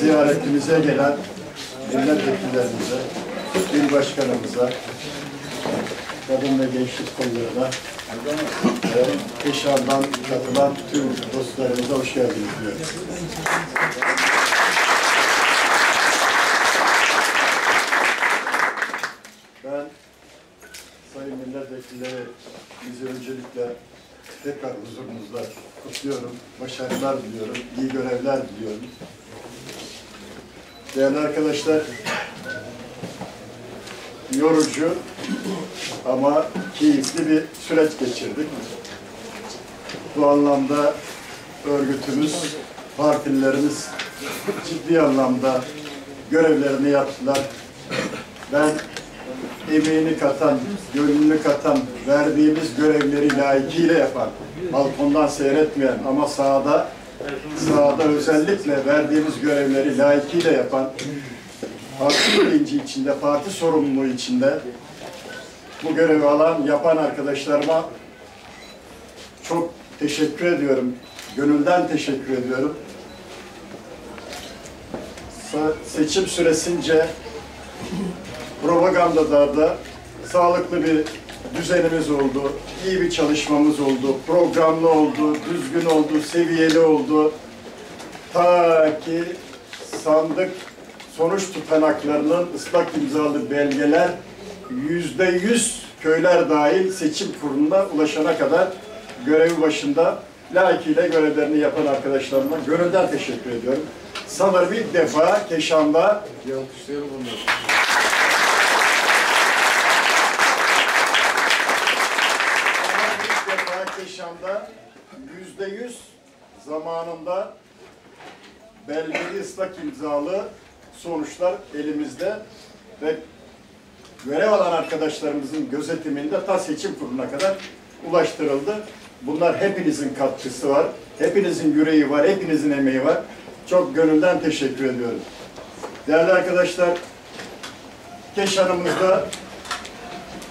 ziyaretimize gelen milletvekillerimize, il başkanımıza, kadın ve gençlik kollarına ve Keşan'dan katılan tüm dostlarımıza hoş geldiniz diyorum. Ben sayın milletvekilleri bizi öncelikle tekrar huzurunuzda kutluyorum. Başarılar diliyorum. iyi görevler diliyorum. Değerli arkadaşlar, yorucu ama keyifli bir süreç geçirdik. Bu anlamda örgütümüz, partilerimiz ciddi anlamda görevlerini yaptılar. Ben emeğini katan, gönlünü katan, verdiğimiz görevleri layıkıyla yapan, balkondan seyretmeyen ama sahada, sahada özellikle verdiğimiz görevleri layıkıyla yapan, parti bilinci içinde, parti sorumluluğu içinde bu görevi alan, yapan arkadaşlarıma çok teşekkür ediyorum. Gönülden teşekkür ediyorum. Seçim süresince propagandalarda sağlıklı bir düzenimiz oldu, iyi bir çalışmamız oldu, programlı oldu, düzgün oldu, seviyeli oldu. Ta ki sandık sonuç tutanaklarının ıslak imzalı belgeler yüzde yüz köyler dahil seçim kuruluna ulaşana kadar görevi başında layıkıyla görevlerini yapan arkadaşlarıma gönülden teşekkür ediyorum. Sanırım ilk defa Keşan'da ilk defa Keşan'da yüzde yüz zamanında belgeli ıslak imzalı sonuçlar elimizde ve görev alan arkadaşlarımızın gözetiminde ta seçim kuruluna kadar ulaştırıldı. Bunlar hepinizin katkısı var, hepinizin yüreği var, hepinizin emeği var. Çok gönülden teşekkür ediyorum. Değerli arkadaşlar, Keşan'ımızda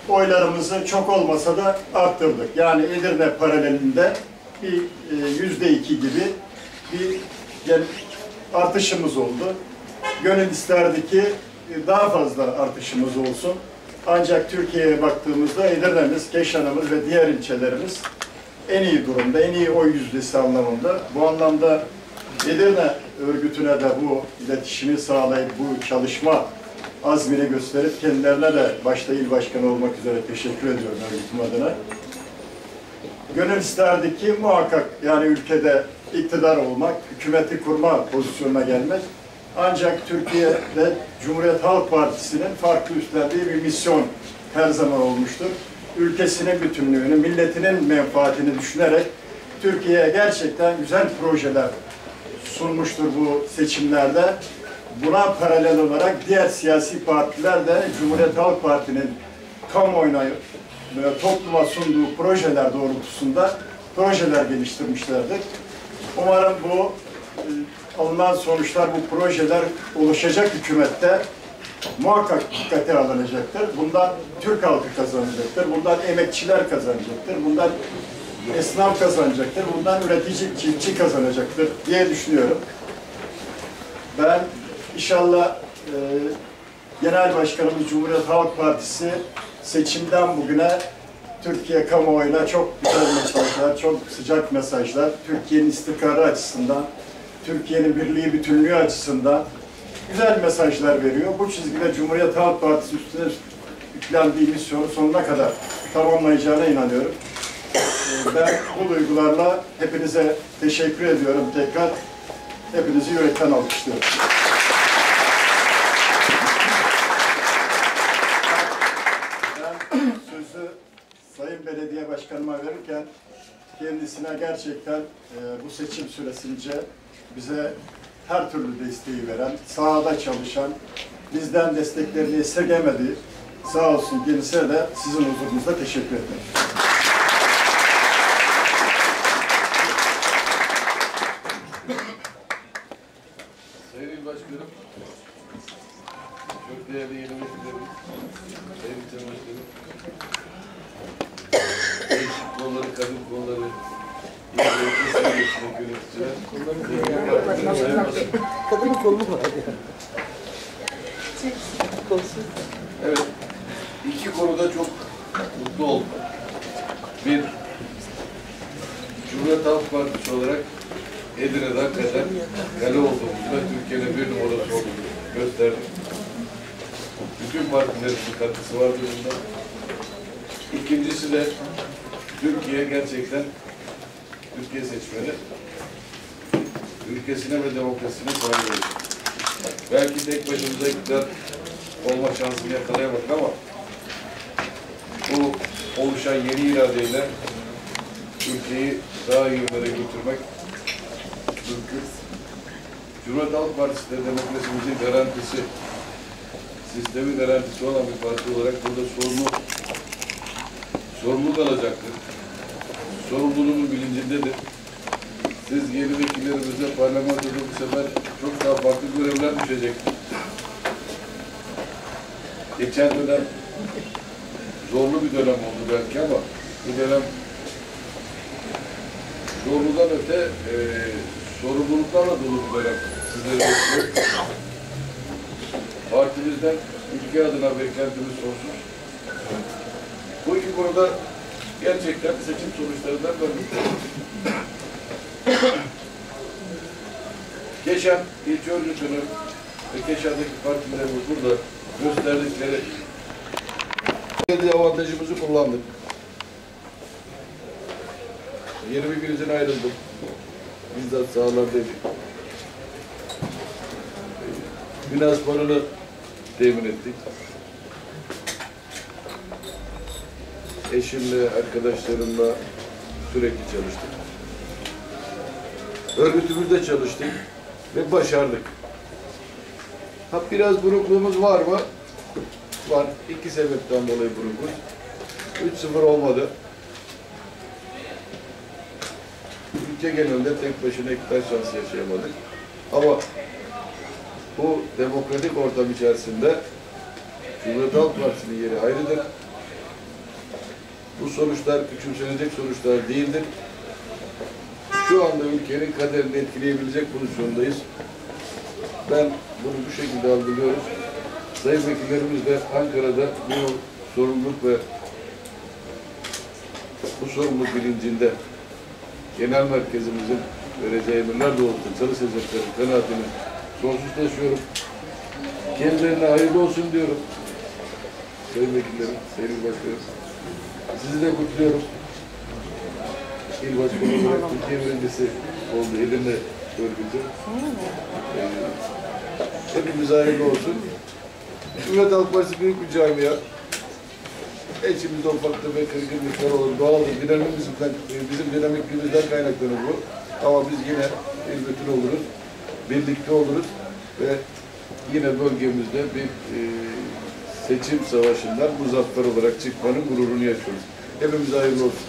oylarımızı çok olmasa da arttırdık. Yani Edirne paralelinde bir e, yüzde iki gibi bir artışımız oldu. Gönül isterdi ki e, daha fazla artışımız olsun. Ancak Türkiye'ye baktığımızda Edirne'miz, Keşan'ımız ve diğer ilçelerimiz en iyi durumda, en iyi oy yüzdesi anlamında. Bu anlamda Edirne örgütüne de bu iletişimi sağlayıp bu çalışma azmini gösterip kendilerine de başta il başkanı olmak üzere teşekkür ediyorum örgütüm adına. Gönül isterdi ki muhakkak yani ülkede iktidar olmak, hükümeti kurma pozisyonuna gelmek. Ancak Türkiye'de Cumhuriyet Halk Partisi'nin farklı üstlendiği bir misyon her zaman olmuştur. Ülkesinin bütünlüğünü, milletinin menfaatini düşünerek Türkiye'ye gerçekten güzel projeler sunmuştur bu seçimlerde. Buna paralel olarak diğer siyasi partiler de Cumhuriyet Halk Parti'nin kamuoyuna ve topluma sunduğu projeler doğrultusunda projeler geliştirmişlerdir. Umarım bu alınan sonuçlar, bu projeler ulaşacak hükümette muhakkak dikkate alınacaktır. Bundan Türk halkı kazanacaktır. Bundan emekçiler kazanacaktır. Bundan esnaf kazanacaktır. Bundan üretici, çiftçi kazanacaktır diye düşünüyorum. Ben inşallah e, Genel Başkanımız Cumhuriyet Halk Partisi seçimden bugüne Türkiye kamuoyuna çok güzel mesajlar, çok sıcak mesajlar, Türkiye'nin istikrarı açısından, Türkiye'nin birliği, bütünlüğü açısından güzel mesajlar veriyor. Bu çizgide Cumhuriyet Halk Partisi üstüne yüklendiği misyonu sonuna kadar tamamlayacağına inanıyorum. Ee, Ben bu duygularla hepinize teşekkür ediyorum tekrar. Hepinizi yürekten alkışlıyorum. Ben sözü Belediye Başkanıma verirken kendisine gerçekten e, bu seçim süresince bize her türlü desteği veren, sahada çalışan, bizden desteklerini esirgemedi, Sağ olsun kendisine de sizin huzurunuzda teşekkür ederim. Sayın İl Başkanım, çok değerli yeni vekillerim, sayın temsilcilerim, değişik kolları, kadın kolları, Kadının kolunu var ya. Kolsuz. Evet, iki konuda çok mutlu oldum. Bir, Cumhuriyet Halk Partisi olarak Edirne'den hakikaten kale olduğumuzu ve Türkiye'nin bir numarası olduğunu gösterdik. Bütün partilerin katkısı var bunda. İkincisi de Türkiye gerçekten Türkiye seçmeni ülkesine ve demokrasisine duyuyor. Belki tek başımıza iktidar olma şansını yakalayamadık ama bu oluşan yeni iradeyle ülkeyi daha iyi yere götürmek mümkün. Cumhuriyet Halk Partisi de demokrasimizin garantisi, sistemi garantisi olan bir parti olarak burada sorumlu, sorumluluk alacaktır. Sorumluluğunun bilincindedir. Siz yeni vekillerimize parlamentoda bu sefer çok daha farklı görevler düşecektir. Geçen dönem zorlu bir dönem oldu belki ama bu dönem zorludan öte e, sorumluluklarla dolu bir dönem sizleri bekliyor. Partimizden ülke adına beklentimiz sonsuz. Bu iki konuda gerçekten seçim sonuçlarından ben mutluyum. Keşan ilçe örgütünün ve Keşan'daki partilerimiz burada gösterdikleri belediye avantajımızı kullandık. 21 izin ayrıldım. Bizzat sahalardaydık. Finansmanını temin ettik. Eşimle, arkadaşlarımla sürekli çalıştık. Örgütümüzde çalıştık ve başardık. Ha biraz burukluğumuz var mı? Var. İki sebepten dolayı burukuz. 3-0 olmadı. Ülke genelinde tek başına iktidar şansı yaşayamadık. Ama bu demokratik ortam içerisinde Cumhuriyet Halk Partisi'nin yeri ayrıdır. Bu sonuçlar küçümsenecek sonuçlar değildir. Şu anda ülkenin kaderini etkileyebilecek pozisyondayız. Ben bunu bu şekilde algılıyorum. Sayın vekillerimiz de Ankara'da bu sorumluluk ve bu sorumluluk bilincinde genel merkezimizin vereceği emirler doğrultusunda çalışacakları kanaatini sonsuz taşıyorum. Kendilerine hayırlı olsun diyorum. Sayın vekillerim, il başkanım. Sizi de kutluyorum. İl başkanı olarak Türkiye birincisi oldu. Edirne örgütü. Ee, hepimize hayırlı olsun. Cumhuriyet Halk Partisi büyük bir camia. İçimizde ufak tefek kırgınlıklar olur. Doğaldır. Dinamimizden, bizim dinamikliğimizden kaynaklanır bu. Ama biz yine bir bütün oluruz. Birlikte oluruz. Ve yine bölgemizde bir e, seçim savaşından muzaffer olarak çıkmanın gururunu yaşıyoruz. Hepimize hayırlı olsun.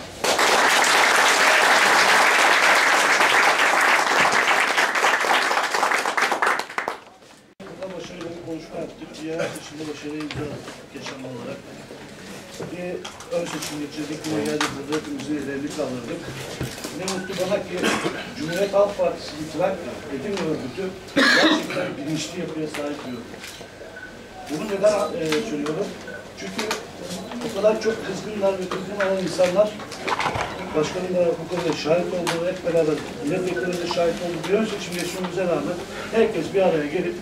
Konuşma yaptık. Diğer seçimde başarıya imza geçen olarak. Bir ön seçim geçirdik. Yine geldik burada hepimizin ellerini kaldırdık. Ne mutlu bana ki Cumhuriyet Halk Partisi Trakya Edim Örgütü gerçekten bilinçli yapıya sahip örgüt. Bunu neden e, söylüyorum? Çünkü kadar çok kızgınlar ve kızgın olan insanlar Başkanım da bu konuda şahit oldu, hep beraber milletvekilleri de şahit oldu. Bir ön seçim geçmemize rağmen herkes bir araya gelip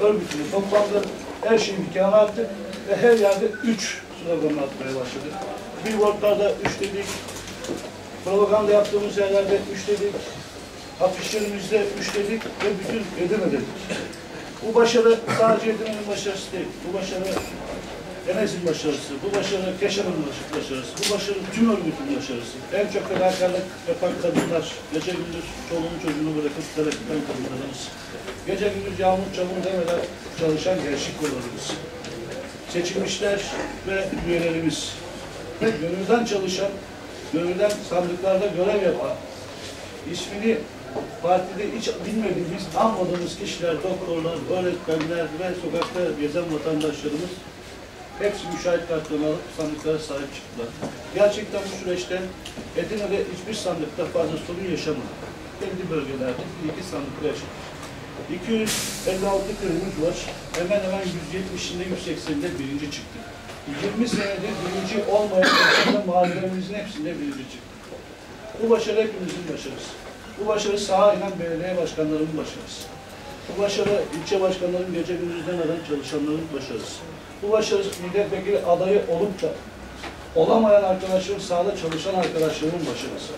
örgütünü toplandı. Her şeyi bir kenara attık ve her yerde üç sloganı atmaya başladık. Billboardlarda üç dedik, propaganda yaptığımız yerlerde üç dedik, afişlerimizde üç dedik ve bütün Edirne dedik. Bu başarı sadece Edirne'nin başarısı değil. Bu başarı Enes'in başarısı, bu başarı Keşan'ın başarısı, bu başarı tüm örgütün başarısı. En çok fedakarlık yapan kadınlar, gece gündüz çoluğunu çocuğunu bırakıp tereddütten kadınlarımız. Gece gündüz yağmur çamur demeden çalışan gençlik kollarımız. seçilmişler ve üyelerimiz ve gönülden çalışan, gönülden sandıklarda görev yapan, ismini partide hiç bilmediğimiz, anmadığımız kişiler, doktorlar, öğretmenler ve sokakta gezen vatandaşlarımız hepsi müşahit kartlarını alıp sandıklara sahip çıktılar. Gerçekten bu süreçte Edirne'de hiçbir sandıkta fazla sorun yaşamadık. Belli bölgelerde bir iki sandıkta yaşadık. 256 köyümüz var. Hemen hemen 170'inde 180'inde birinci çıktık. 20 senedir birinci olmayan mahallelerimizin hepsinde birinci çıktık. Bu başarı hepimizin başarısı. Bu başarı saha inen belediye başkanlarının başarısı. Bu başarı ilçe başkanlarının gece gündüz demeden çalışanların başarısı. Bu başarı milletvekili adayı olup da olamayan arkadaşların sahada çalışan arkadaşlarımın başarısı.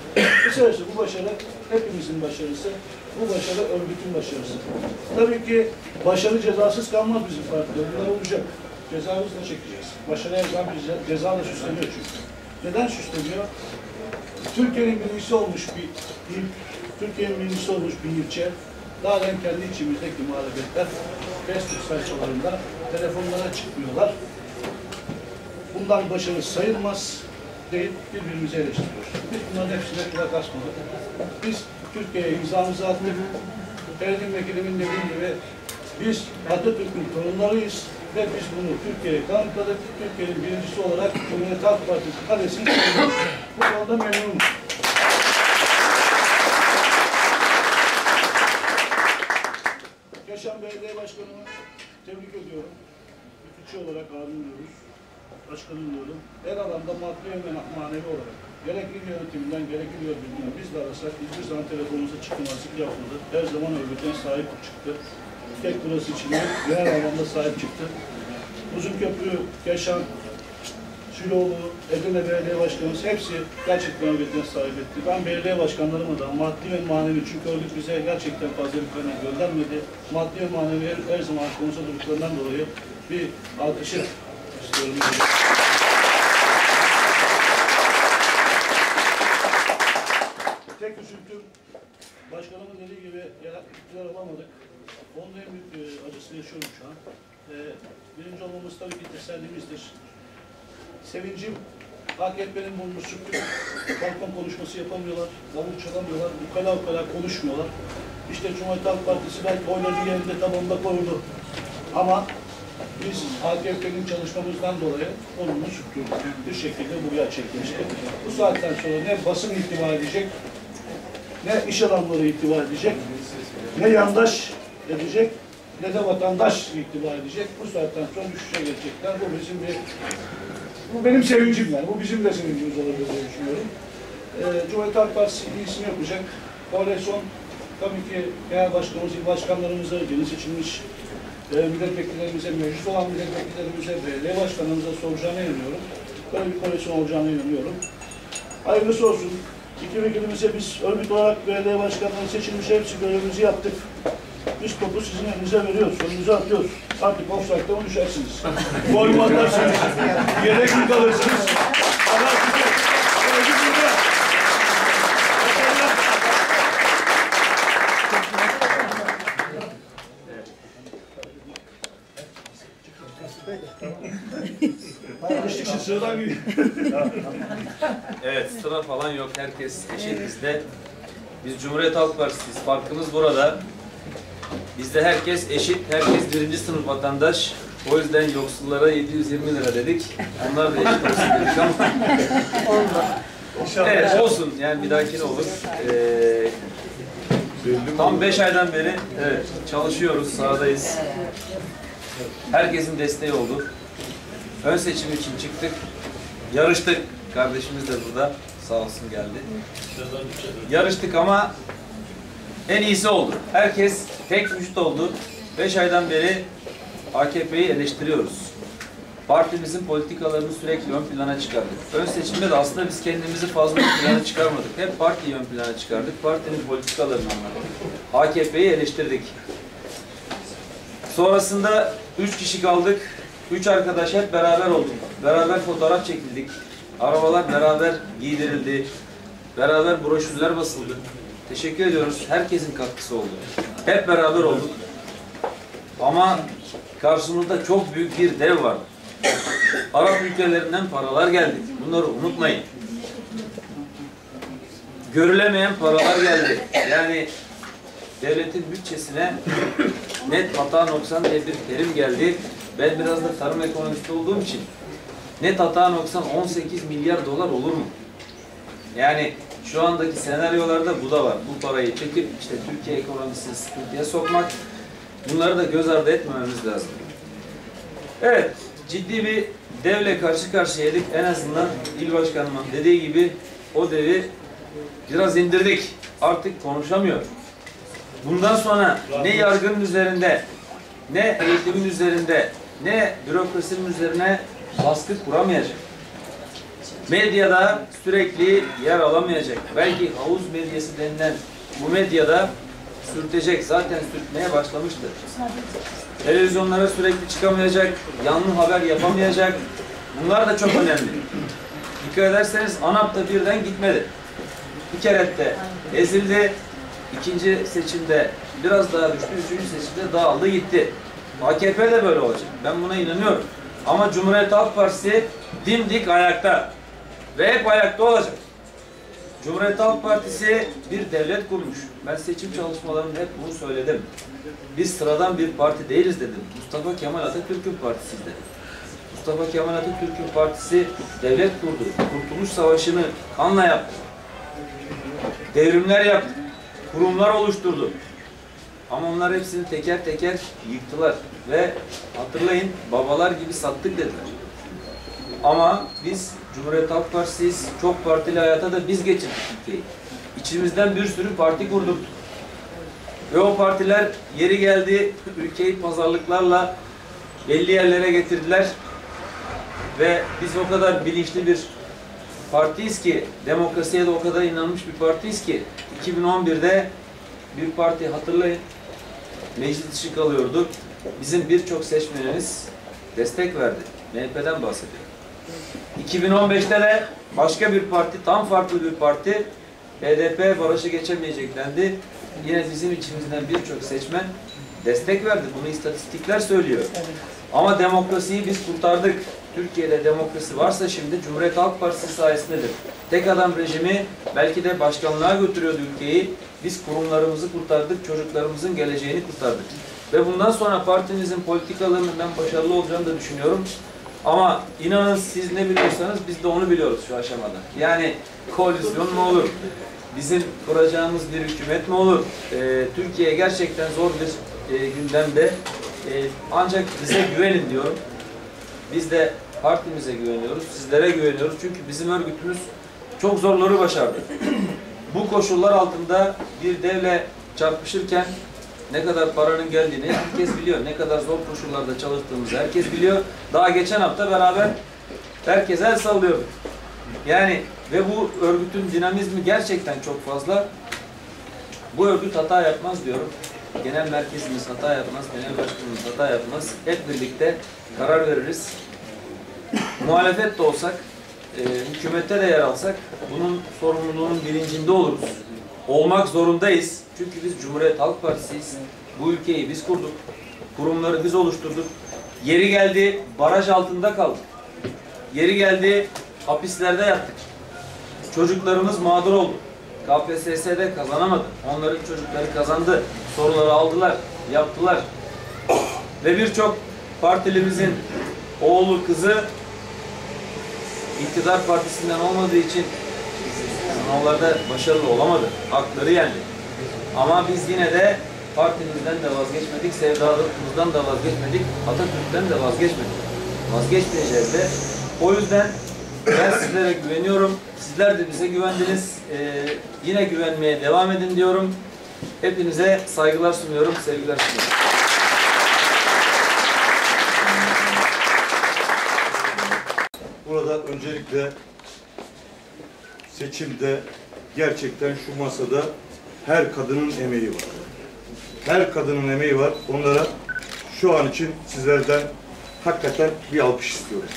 Kısacası bu başarı hepimizin başarısı. Bu başarı örgütün başarısı. Tabii ki başarı cezasız kalmaz bizim partide. Bunlar olacak. Cezamızı da çekeceğiz. Başarı her zaman bir ce- cezayla süsleniyor çünkü. Neden süsleniyor? Türkiye'nin birincisi olmuş bir il, Türkiye'nin birincisi olmuş bir ilçe, daha kendi içimizdeki muhalefetler Facebook sayfalarında telefonlara çıkmıyorlar. Bundan başarı sayılmaz deyip birbirimizi eleştiriyoruz. Biz bunların hepsine kulak asmadık. Biz Türkiye'ye imzamızı attık. Feridun Vekilimin dediği gibi biz Atatürk'ün torunlarıyız ve biz bunu Türkiye'ye kanıtladık. Türkiye'nin birincisi olarak Cumhuriyet Halk Partisi kalesini. Bu konuda memnunum. Başkanım diyorum. Her alanda maddi ve manevi olarak gerek il yönetiminden gerek il yönetiminden biz de arasak hiçbir zaman telefonumuza çıkmazlık yapmadı. Her zaman örgütüne sahip çıktı. Tek burası için de genel anlamda sahip çıktı. Uzunköprü, Keşan, Süloğlu, Edirne Belediye Başkanımız hepsi gerçekten örgütüne sahip etti. Ben belediye başkanlarıma da maddi ve manevi çünkü örgüt bize gerçekten fazla bir kaynak göndermedi. Maddi ve manevi her, her zaman konusu durduklarından dolayı bir alkışı istiyorum. Tek üzüntüm başkanımın dediği gibi iktidar olamadık. Onun en büyük e, acısını yaşıyorum şu an. E, birinci olmamız tabii ki tesellimiizdir. Sevincim AKP'nin burnunu sürttük. Balkon konuşması yapamıyorlar, davul çalamıyorlar, ukala ukala konuşmuyorlar. İşte Cumhuriyet Halk Partisi belki oynadığı yerinde tamamda koydu. Ama biz AKP'nin çalışmamızdan dolayı sürdürdük. Bir şekilde bu gerçekleşti. Bu saatten sonra ne basın itibar edecek, ne iş adamları itibar edecek, ne yandaş edecek, ne de vatandaş itibar edecek. Bu saatten sonra düşüşe gelecekler. Bu bizim bir bu benim sevincim yani. Bu bizim de sevincimiz olabilir diye düşünüyorum. Ee, Cumhuriyet Halk Partisi iyisini yapacak. Koalisyon tabii ki genel başkanımız, il başkanlarımıza, yeni seçilmiş e, milletvekillerimize, meclis olan milletvekillerimize, belediye başkanlarımıza soracağına inanıyorum. Böyle bir koalisyon olacağına inanıyorum. Hayırlısı olsun. İki vekilimize biz örgüt olarak belediye başkanları seçilmiş hepsi görevimizi yaptık. Biz topu sizin elinize veriyoruz, önünüze atıyoruz. Artık offside'da düşersiniz? Gol atarsınız? Yedek mi kalırsınız? Gidiyor. Evet, sıra falan yok. Herkes eşit bizde. Biz Cumhuriyet Halk Partisi'yiz. Farkımız burada. Bizde herkes eşit, herkes birinci sınıf vatandaş. O yüzden yoksullara 720 lira dedik. Onlar da eşit olsun dedik ama. Evet, olsun. Yani bir dahakine olur. Ee, tam 5 aydan beri evet, çalışıyoruz, sahadayız. Herkesin desteği oldu. Ön seçim için çıktık. Yarıştık. Kardeşimiz de burada. Sağ olsun geldi. Yarıştık ama en iyisi oldu. Herkes tek vücut oldu. Beş aydan beri AKP'yi eleştiriyoruz. Partimizin politikalarını sürekli ön plana çıkardık. Ön seçimde de aslında biz kendimizi fazla ön plana çıkarmadık. Hep partiyi ön plana çıkardık. Partinin politikalarını anlattık. AKP'yi eleştirdik. Sonrasında üç kişi kaldık. Üç arkadaş hep beraber olduk. Beraber fotoğraf çekildik. Arabalar beraber giydirildi. Beraber broşürler basıldı. Teşekkür ediyoruz. Herkesin katkısı oldu. Hep beraber olduk. Ama karşımızda çok büyük bir dev var. Arap ülkelerinden paralar geldi. Bunları unutmayın. Görülemeyen paralar geldi. Yani devletin bütçesine net hata noksan diye bir terim geldi. Ben biraz da tarım ekonomisti olduğum için net hata noksan 18 milyar dolar olur mu? Yani şu andaki senaryolarda bu da var. Bu parayı çekip işte Türkiye ekonomisini sıkıntıya sokmak bunları da göz ardı etmememiz lazım. Evet, ciddi bir devle karşı karşıyaydık. En azından il başkanımın dediği gibi o devi biraz indirdik. Artık konuşamıyor. Bundan sonra ne yargının üzerinde, ne eğitimin üzerinde, ne bürokrasinin üzerine baskı kuramayacak. Medyada sürekli yer alamayacak. Belki havuz medyası denilen bu medyada sürtecek. Zaten sürtmeye başlamıştır. Televizyonlara sürekli çıkamayacak, yanlı haber yapamayacak. Bunlar da çok önemli. Dikkat ederseniz ANAP da birden gitmedi. Bir kere de ezildi. İkinci seçimde biraz daha düştü. Üçüncü seçimde dağıldı gitti. AKP de böyle olacak. Ben buna inanıyorum. Ama Cumhuriyet Halk Partisi dimdik ayakta. Ve hep ayakta olacak. Cumhuriyet Halk Partisi bir devlet kurmuş. Ben seçim çalışmalarımda hep bunu söyledim. Biz sıradan bir parti değiliz dedim. Mustafa Kemal Atatürk'ün partisiyiz dedim. Mustafa Kemal Atatürk'ün partisi devlet kurdu. Kurtuluş Savaşı'nı kanla yaptı. Devrimler yaptı. Kurumlar oluşturdu. Ama onlar hepsini teker teker yıktılar. Ve hatırlayın babalar gibi sattık dediler. Ama biz Cumhuriyet Halk Partisi'yiz. Çok partili hayata da biz geçirdik ülkeyi. İçimizden bir sürü parti kurduk. Ve o partiler yeri geldi ülkeyi pazarlıklarla belli yerlere getirdiler. Ve biz o kadar bilinçli bir partiyiz ki, demokrasiye de o kadar inanmış bir partiyiz ki 2011'de bir parti hatırlayın meclis dışı kalıyordu. Bizim birçok seçmenimiz destek verdi. MHP'den bahsediyor. 2015'te de başka bir parti, tam farklı bir parti HDP barajı geçemeyecek dendi. Yine bizim içimizden birçok seçmen destek verdi. Bunu istatistikler söylüyor. Ama demokrasiyi biz kurtardık. Türkiye'de demokrasi varsa şimdi Cumhuriyet Halk Partisi sayesindedir. Tek adam rejimi belki de başkanlığa götürüyordu ülkeyi. Biz kurumlarımızı kurtardık, çocuklarımızın geleceğini kurtardık. Ve bundan sonra partimizin politikalarının ben başarılı olacağını da düşünüyorum. Ama inanın siz ne biliyorsanız biz de onu biliyoruz şu aşamada. Yani koalisyon mu olur? Bizim kuracağımız bir hükümet mi olur? Ee, Türkiye gerçekten zor bir e, gündemde. E, ancak bize güvenin diyorum. Biz de partimize güveniyoruz, sizlere güveniyoruz. Çünkü bizim örgütümüz çok zorları başardı. Bu koşullar altında bir devle çarpışırken ne kadar paranın geldiğini herkes biliyor. Ne kadar zor koşullarda çalıştığımızı herkes biliyor. Daha geçen hafta beraber herkes el sallıyorduk. Yani ve bu örgütün dinamizmi gerçekten çok fazla. Bu örgüt hata yapmaz diyorum. Genel merkezimiz hata yapmaz, genel başkanımız hata yapmaz. Hep birlikte karar veririz. Muhalefet de olsak, e, hükümette de yer alsak bunun sorumluluğunun bilincinde oluruz. Olmak zorundayız. Çünkü biz Cumhuriyet Halk Partisi'yiz. Bu ülkeyi biz kurduk. Kurumları biz oluşturduk. Yeri geldi baraj altında kaldık. Yeri geldi hapislerde yattık. Çocuklarımız mağdur oldu. KPSS'de kazanamadı. Onların çocukları kazandı. Soruları aldılar, yaptılar. Ve birçok partilimizin oğlu, kızı iktidar partisinden olmadığı için sınavlarda başarılı olamadı. Hakları yendi. Ama biz yine de partimizden de vazgeçmedik, sevdalığımızdan da vazgeçmedik, Atatürk'ten de vazgeçmedik. Vazgeçmeyeceğiz de. O yüzden ben sizlere güveniyorum. Sizler de bize güvendiniz. Ee, yine güvenmeye devam edin diyorum. Hepinize saygılar sunuyorum, sevgiler sunuyorum. Burada öncelikle seçimde gerçekten şu masada her kadının emeği var. Her kadının emeği var. Onlara şu an için sizlerden hakikaten bir alkış istiyorum.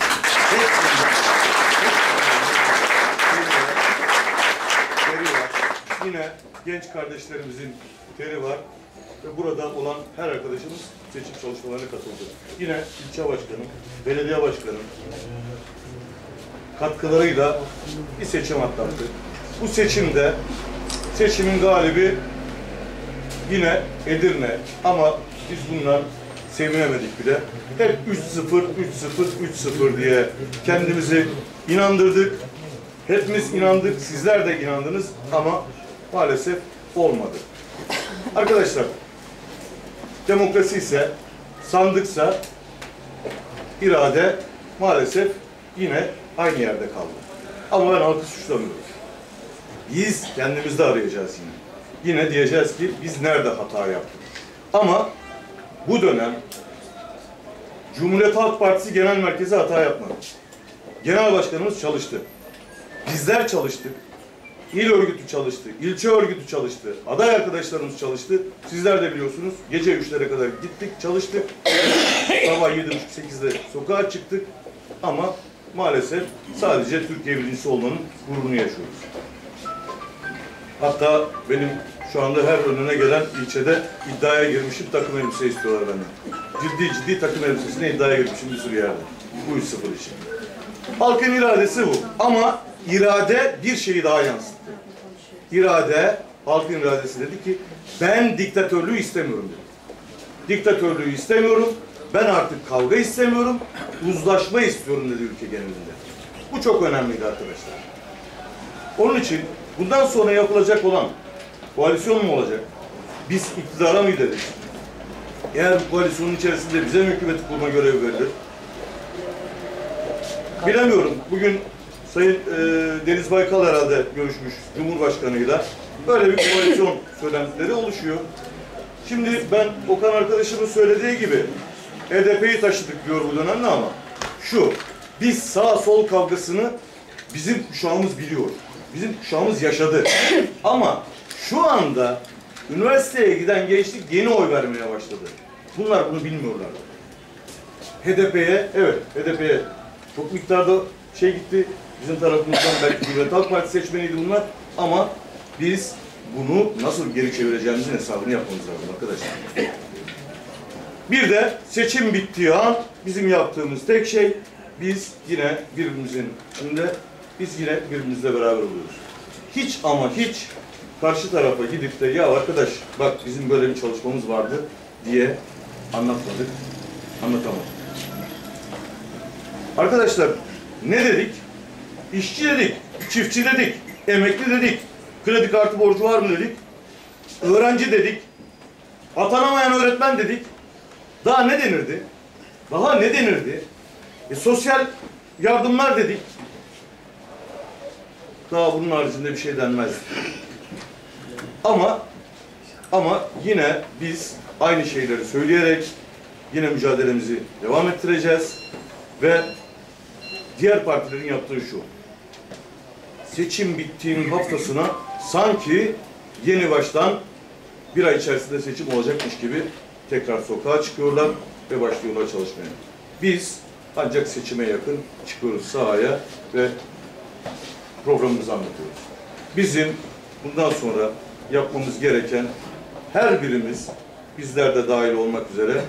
Teri var. Yine genç kardeşlerimizin teri var. ve burada olan her arkadaşımız seçim çalışmalarına katıldı. Yine ilçe başkanı, belediye başkanı katkılarıyla bir seçim atlattı. Bu seçimde seçimin galibi yine Edirne ama biz bundan sevinemedik bile. Hep 3-0, 3-0, 3-0 diye kendimizi inandırdık. Hepimiz inandık, sizler de inandınız ama maalesef olmadı. Arkadaşlar, demokrasi ise, sandıksa irade maalesef yine aynı yerde kaldı. Ama ben halkı suçlamıyorum. Biz kendimizde arayacağız yine. Yine diyeceğiz ki biz nerede hata yaptık. Ama bu dönem Cumhuriyet Halk Partisi Genel Merkezi hata yapmadı. Genel Başkanımız çalıştı. Bizler çalıştık. İl örgütü çalıştı, ilçe örgütü çalıştı, aday arkadaşlarımız çalıştı. Sizler de biliyorsunuz gece üçlere kadar gittik, çalıştık. Sabah yedi buçuk sekizde sokağa çıktık. Ama maalesef sadece Türkiye birincisi olmanın gururunu yaşıyoruz. Hatta benim şu anda her önüne gelen ilçede iddiaya girmişim takım elbise istiyorlar benden. Ciddi ciddi takım elbisesine iddiaya girmişim bir sürü yerde. Bu 3-0 için. Halkın iradesi bu. Ama irade bir şeyi daha yansıttı. İrade, halkın iradesi dedi ki ben diktatörlüğü istemiyorum dedi. Diktatörlüğü istemiyorum. Ben artık kavga istemiyorum. Uzlaşma istiyorum dedi ülke genelinde. Bu çok önemliydi arkadaşlar. Onun için bundan sonra yapılacak olan koalisyon mu olacak? Biz iktidara mı gideriz? Eğer bu koalisyonun içerisinde bize mi hükümeti kurma görevi verilir? Bilemiyorum. Bugün Sayın e, Deniz Baykal herhalde görüşmüş Cumhurbaşkanı'yla. Böyle bir koalisyon söylentileri oluşuyor. Şimdi ben Okan arkadaşımın söylediği gibi HDP'yi taşıdık diyor bu dönemde ama şu, biz sağ sol kavgasını bizim kuşağımız biliyor. Bizim kuşağımız yaşadı. ama şu anda üniversiteye giden gençlik yeni oy vermeye başladı. Bunlar bunu bilmiyorlardı. HDP'ye, evet HDP'ye çok miktarda şey gitti. Bizim tarafımızdan belki Cumhuriyet Halk Partisi seçmeniydi bunlar. Ama biz bunu nasıl geri çevireceğimizin hesabını yapmamız lazım arkadaşlar. Bir de seçim bittiği an bizim yaptığımız tek şey biz yine birbirimizin önünde biz yine birbirimizle beraber oluyoruz. Hiç ama hiç karşı tarafa gidip de ya arkadaş bak bizim böyle bir çalışmamız vardı diye anlatmadık, anlatamadık. Arkadaşlar ne dedik? İşçi dedik, çiftçi dedik, emekli dedik, kredi kartı borcu var mı dedik, öğrenci dedik, atanamayan öğretmen dedik. Daha ne denirdi? Daha ne denirdi? E, sosyal yardımlar dedik. Daha bunun haricinde bir şey denmezdi. Ama ama yine biz aynı şeyleri söyleyerek yine mücadelemizi devam ettireceğiz ve diğer partilerin yaptığı şu. Seçim bittiğinin haftasına sanki yeni baştan bir ay içerisinde seçim olacakmış gibi tekrar sokağa çıkıyorlar ve başlıyorlar çalışmaya. Biz ancak seçime yakın çıkıyoruz sahaya ve programımızı anlatıyoruz. Bizim bundan sonra yapmamız gereken her birimiz bizler de dahil olmak üzere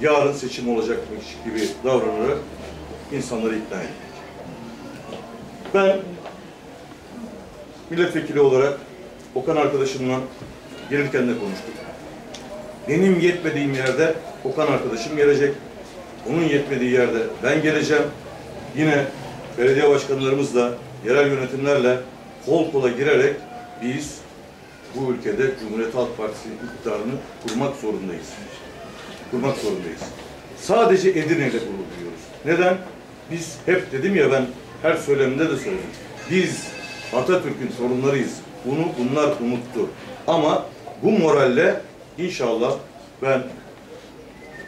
yarın seçim olacakmış gibi davranarak insanları ikna etmek. Ben milletvekili olarak Okan arkadaşımla gelirken de konuştuk. Benim yetmediğim yerde Okan arkadaşım gelecek. Onun yetmediği yerde ben geleceğim. Yine belediye başkanlarımızla, yerel yönetimlerle kol kola girerek biz bu ülkede Cumhuriyet Halk Partisi iktidarını kurmak zorundayız. Kurmak zorundayız. Sadece Edirne'de gurur duyuyoruz. Neden? Biz hep dedim ya ben her söylemimde de söyledim. Biz Atatürk'ün sorunlarıyız. Bunu bunlar unuttu. Ama bu moralle inşallah ben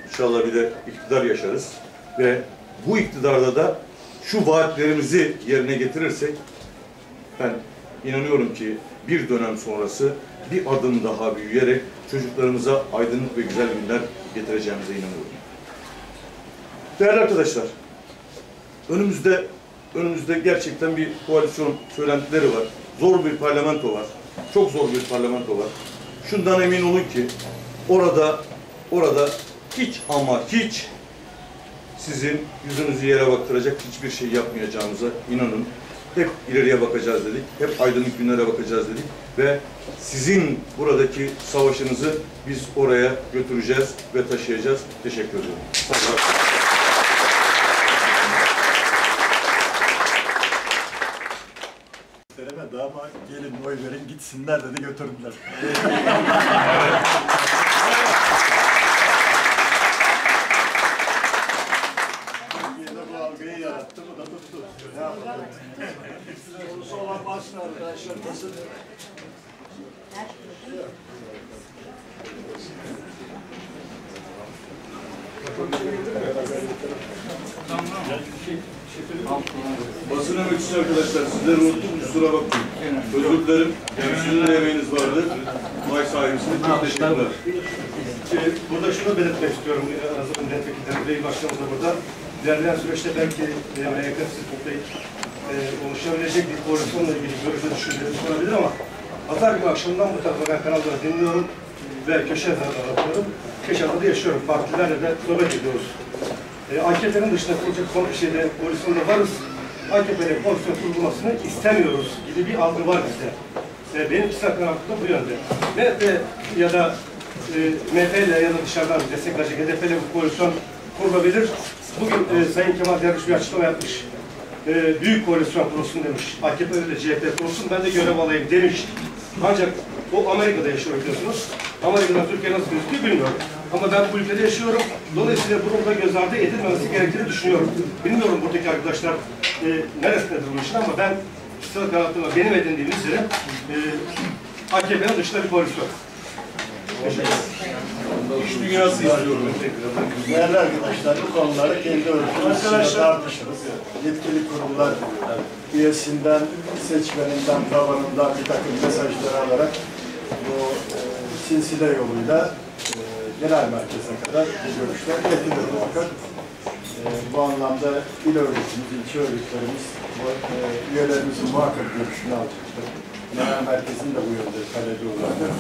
inşallah bir de iktidar yaşarız ve bu iktidarda da şu vaatlerimizi yerine getirirsek ben inanıyorum ki bir dönem sonrası bir adım daha büyüyerek çocuklarımıza aydınlık ve güzel günler getireceğimize inanıyorum. Değerli arkadaşlar, önümüzde önümüzde gerçekten bir koalisyon söylentileri var. Zor bir parlamento var. Çok zor bir parlamento var. Şundan emin olun ki orada orada hiç ama hiç sizin yüzünüzü yere baktıracak hiçbir şey yapmayacağımıza inanın. Hep ileriye bakacağız dedik. Hep aydınlık günlere bakacağız dedik. Ve sizin buradaki savaşınızı biz oraya götüreceğiz ve taşıyacağız. Teşekkür ediyorum. Söylemedi ama gelin oy verin gitsinler dedi götürdüler. Türkiye'de bu algıyı yarattı, bu da tuttu. Ne yapalım? Olan başlar arkadaşlar. Basın. Basın emekçisi arkadaşlar, sizleri unuttum, kusura bakmayın. Özür dilerim, sizin de emeğiniz vardı. May sahibisine çok teşekkürler. Ee, Burada şunu belirtmek istiyorum. Azam milletvekilleri değil başkanımız da burada. İlerleyen süreçte belki e, MYK'sı toplayıp e, oluşabilecek bir koalisyonla ilgili görüşme düşüncelerimiz olabilir ama Pazar günü akşamından bu tarafa ben kanalları dinliyorum ve köşe yazarları okuyorum. Keşanlı'da yaşıyorum. Partilerle de sohbet ediyoruz. E, AKP'nin dışında kurulacak konu şeyde koalisyonda varız. AKP'nin koalisyon kurulmasını istemiyoruz gibi bir algı var bizde. E, benim kişisel kanaatim bu yönde. MHP ya da e, MHP ile ya da dışarıdan destek verecek HDP ile bu koalisyon kurulabilir. Bugün e, Sayın Kemal Derviş bir açıklama yapmış. E, büyük koalisyon kurulsun demiş. AKP ile CHP kurulsun ben de görev alayım demiş. Ancak o Amerika'da yaşıyor biliyorsunuz. Amerika'dan Türkiye nasıl gözüküyor bilmiyorum. Ama ben bu ülkede yaşıyorum. Dolayısıyla bunun da göz ardı edilmemesi gerektiğini düşünüyorum. Bilmiyorum buradaki arkadaşlar e, neresindedir bu işin ama ben kişisel kanaatıma benim edindiğim üzere e, AKP'nin dışında bir koalisyon. İş dünyası istiyorum. Değerli arkadaşlar, bu konuları kendi örgütümüzde tartışırız. Yetkili kurumlar üyesinden, seçmeninden, tabanından bir takım mesajları alarak bu e, silsile yoluyla e, genel merkeze kadar bu görüşler iletilir muhakkak. E, bu anlamda il örgütümüz, ilçe örgütlerimiz, e, üyelerimizin muhakkak görüşünü alacaktır. Genel merkezin de bu yönde talebi olabilir.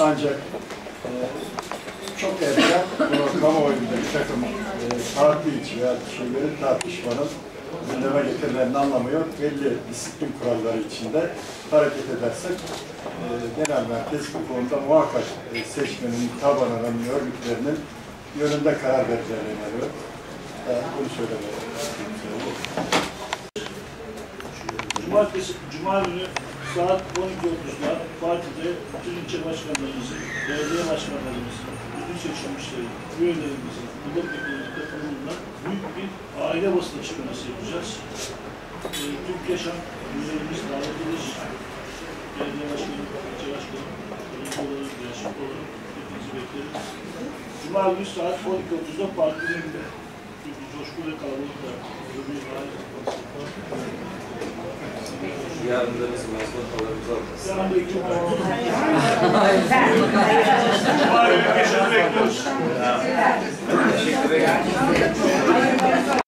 Ancak e, çok erken bu kamuoyunda bir takım e, parti içi veya şeylerin tartışmanın gündeme getirilenin anlamı yok. Belli disiplin kuralları içinde hareket edersek genel merkez bu konuda muhakkak e, seçmenin, tabanının, örgütlerinin yönünde karar vereceğine inanıyorum. Ben bunu söylemeye Cumartesi, Cuma günü saat 12.30'da partide bütün ilçe başkanlarımızın, belediye başkanlarımızın, bütün seçilmişlerin, üyelerimizin, milletvekillerimizin katılımıyla büyük bir aile basın açıklaması yapacağız. Ee, Türk Yaşam üyelerimiz davet edilmiş. Belediye başkanı, ilçe başkanı, belediye olarak, yaşam olarak hepinizi bekleriz. Cuma günü saat 12.30'da partinin önünde. Büyük bir coşku ve kalabalıkla bir aile toplantısı Yarın da bizim mazbatlarımızı alacağız. Selamünaleyküm. Cuma günü bekliyoruz. Teşekkür ederim.